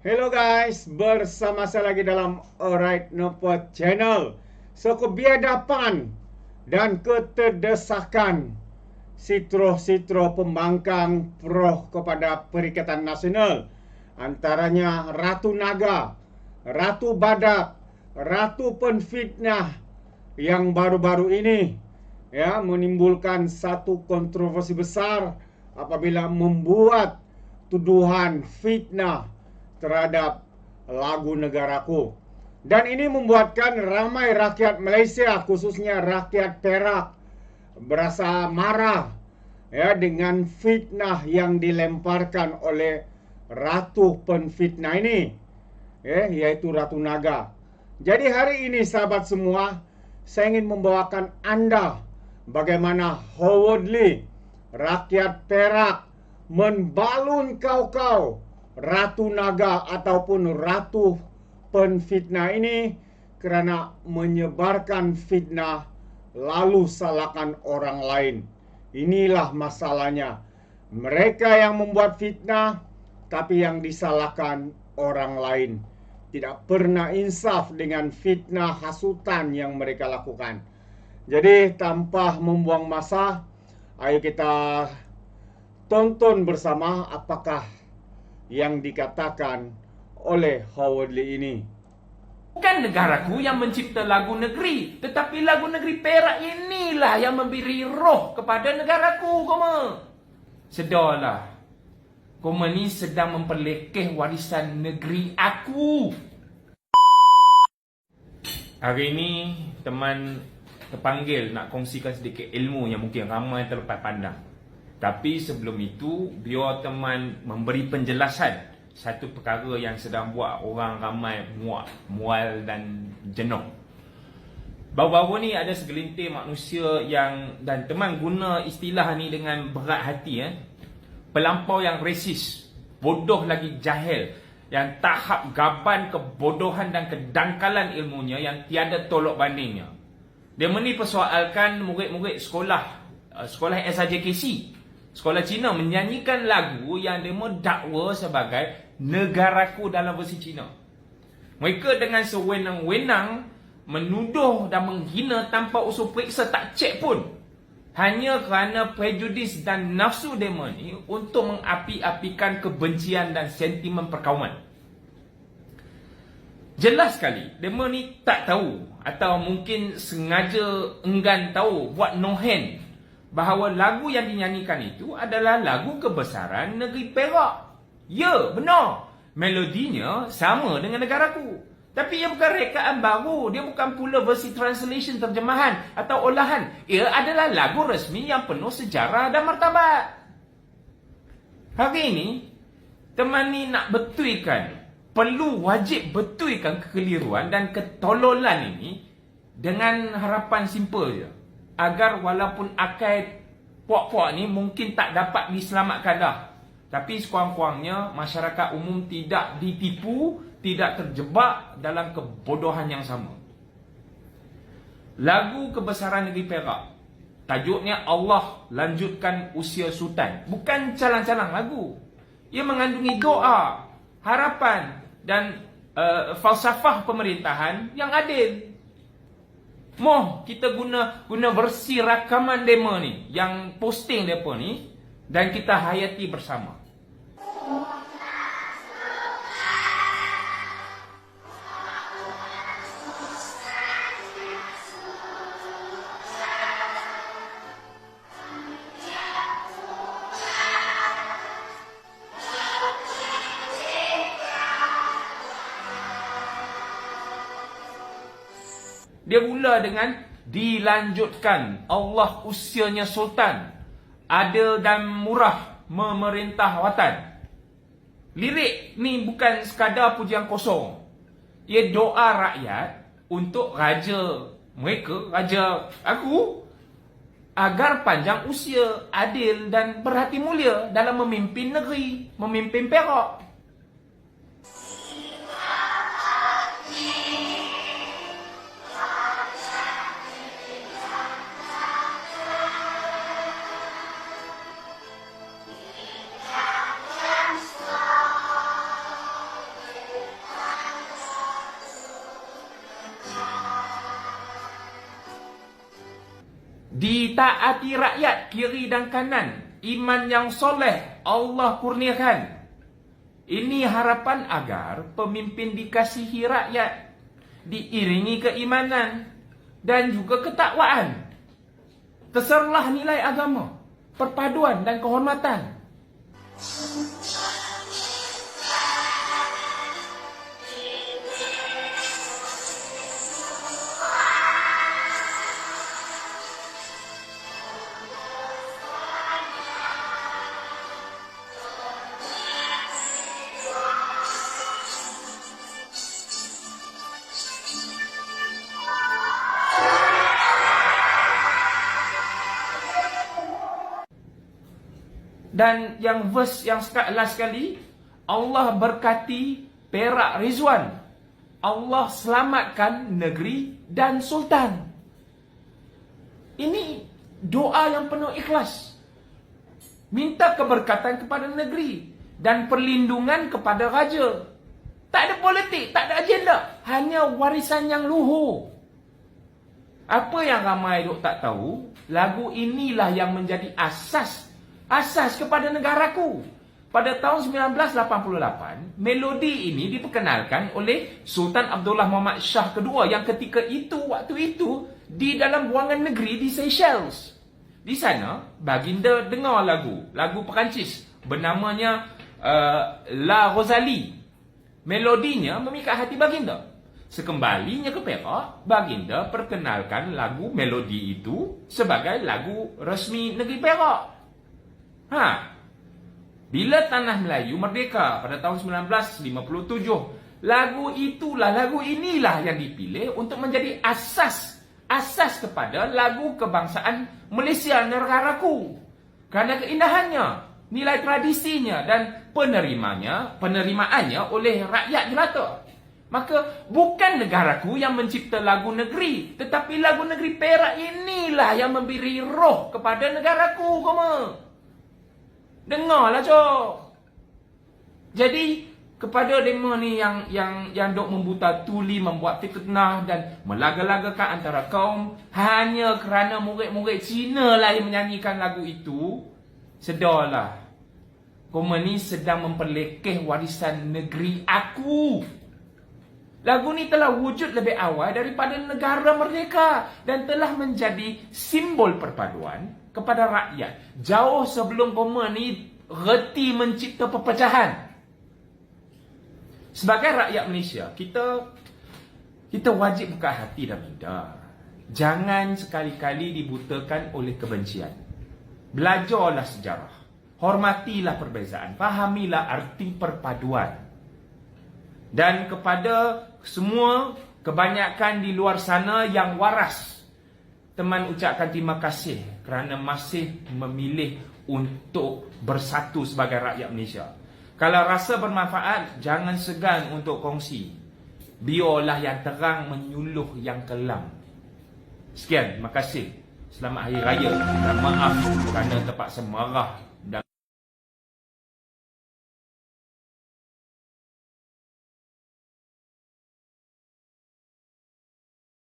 Hello guys, bersama saya lagi dalam Alright Nopo Channel. So kebiadaban dan keterdesakan sitro-sitro pembangkang pro kepada Perikatan Nasional antaranya Ratu Naga, Ratu Badak, Ratu Penfitnah yang baru-baru ini ya menimbulkan satu kontroversi besar apabila membuat tuduhan fitnah terhadap lagu negaraku. Dan ini membuatkan ramai rakyat Malaysia khususnya rakyat Perak berasa marah ya dengan fitnah yang dilemparkan oleh ratu penfitnah ini ya yaitu Ratu Naga. Jadi hari ini sahabat semua saya ingin membawakan Anda bagaimana Howard Lee rakyat Perak membalun kau-kau Ratu Naga ataupun Ratu Penfitnah ini kerana menyebarkan fitnah lalu salahkan orang lain. Inilah masalahnya. Mereka yang membuat fitnah tapi yang disalahkan orang lain. Tidak pernah insaf dengan fitnah hasutan yang mereka lakukan. Jadi tanpa membuang masa, ayo kita tonton bersama apakah yang dikatakan oleh Howard Lee ini. Bukan negaraku yang mencipta lagu negeri, tetapi lagu negeri Perak inilah yang memberi roh kepada negaraku, koma. Sedarlah. Koma ni sedang memperlekeh warisan negeri aku. Hari ini teman terpanggil nak kongsikan sedikit ilmu yang mungkin ramai terlepas pandang. Tapi sebelum itu, biar teman memberi penjelasan satu perkara yang sedang buat orang ramai muak, mual dan jenuh. Baru-baru ni ada segelintir manusia yang dan teman guna istilah ni dengan berat hati eh. Pelampau yang resis, bodoh lagi jahil, yang tahap gaban kebodohan dan kedangkalan ilmunya yang tiada tolok bandingnya. Dia meni persoalkan murid-murid sekolah uh, sekolah SRJKC Sekolah Cina menyanyikan lagu yang demo dakwa sebagai negaraku dalam versi Cina. Mereka dengan sewenang-wenang menuduh dan menghina tanpa usul periksa tak cek pun. Hanya kerana prejudis dan nafsu demo ni untuk mengapi-apikan kebencian dan sentimen perkauman. Jelas sekali, demo ni tak tahu atau mungkin sengaja enggan tahu buat no hand bahawa lagu yang dinyanyikan itu adalah lagu kebesaran negeri Perak. Ya, benar. Melodinya sama dengan negaraku. Tapi ia bukan rekaan baru. Dia bukan pula versi translation terjemahan atau olahan. Ia adalah lagu resmi yang penuh sejarah dan martabat. Hari ini, teman ni nak betulkan, perlu wajib betulkan kekeliruan dan ketololan ini dengan harapan simple je agar walaupun akal puak-puak ni mungkin tak dapat diselamatkan dah. Tapi sekurang-kurangnya masyarakat umum tidak ditipu, tidak terjebak dalam kebodohan yang sama. Lagu kebesaran negeri Perak. Tajuknya Allah lanjutkan usia sultan. Bukan calang-calang lagu. Ia mengandungi doa, harapan dan uh, falsafah pemerintahan yang adil. Moh kita guna guna versi rakaman demo ni yang posting depa ni dan kita hayati bersama. Dia mula dengan dilanjutkan Allah usianya sultan adil dan murah memerintah watan. Lirik ni bukan sekadar pujian kosong. Ia doa rakyat untuk raja mereka, raja aku agar panjang usia, adil dan berhati mulia dalam memimpin negeri, memimpin Perak. Ditaati rakyat kiri dan kanan. Iman yang soleh Allah kurniakan. Ini harapan agar pemimpin dikasihi rakyat. Diiringi keimanan dan juga ketakwaan. Terserlah nilai agama, perpaduan dan kehormatan. Dan yang verse yang last sekali Allah berkati Perak Rizwan. Allah selamatkan negeri dan sultan. Ini doa yang penuh ikhlas. Minta keberkatan kepada negeri Dan perlindungan kepada raja. Tak ada politik, tak ada agenda. Hanya warisan yang luhur. Apa yang ramai duk tak tahu, lagu inilah yang menjadi asas asas kepada negaraku. Pada tahun 1988, melodi ini diperkenalkan oleh Sultan Abdullah Muhammad Shah kedua yang ketika itu waktu itu di dalam buangan negeri di Seychelles. Di sana, baginda dengar lagu, lagu Perancis bernamanya uh, La Rosalie. Melodinya memikat hati baginda. Sekembalinya ke Perak, baginda perkenalkan lagu melodi itu sebagai lagu resmi negeri Perak. Ha. Bila tanah Melayu merdeka pada tahun 1957, lagu itulah, lagu inilah yang dipilih untuk menjadi asas asas kepada lagu kebangsaan Malaysia negaraku. Kerana keindahannya, nilai tradisinya dan penerimanya, penerimaannya oleh rakyat jelata. Maka bukan negaraku yang mencipta lagu negeri, tetapi lagu negeri Perak inilah yang memberi roh kepada negaraku, koma. Dengarlah, cok. Jadi kepada demo ni yang yang yang dok membuta tuli membuat fitnah dan melaga-lagakan antara kaum hanya kerana murid-murid Cina lah yang menyanyikan lagu itu sedarlah kau sedang memperlekeh warisan negeri aku Lagu ni telah wujud lebih awal daripada negara merdeka dan telah menjadi simbol perpaduan kepada rakyat jauh sebelum koma ni reti mencipta perpecahan. Sebagai rakyat Malaysia, kita kita wajib buka hati dan minda. Jangan sekali-kali dibutakan oleh kebencian. Belajarlah sejarah. Hormatilah perbezaan. Fahamilah arti perpaduan. Dan kepada semua kebanyakan di luar sana yang waras teman ucapkan terima kasih kerana masih memilih untuk bersatu sebagai rakyat Malaysia. Kalau rasa bermanfaat, jangan segan untuk kongsi. Biarlah yang terang menyuluh yang kelam. Sekian, terima kasih. Selamat Hari Raya dan maaf kerana terpaksa marah dan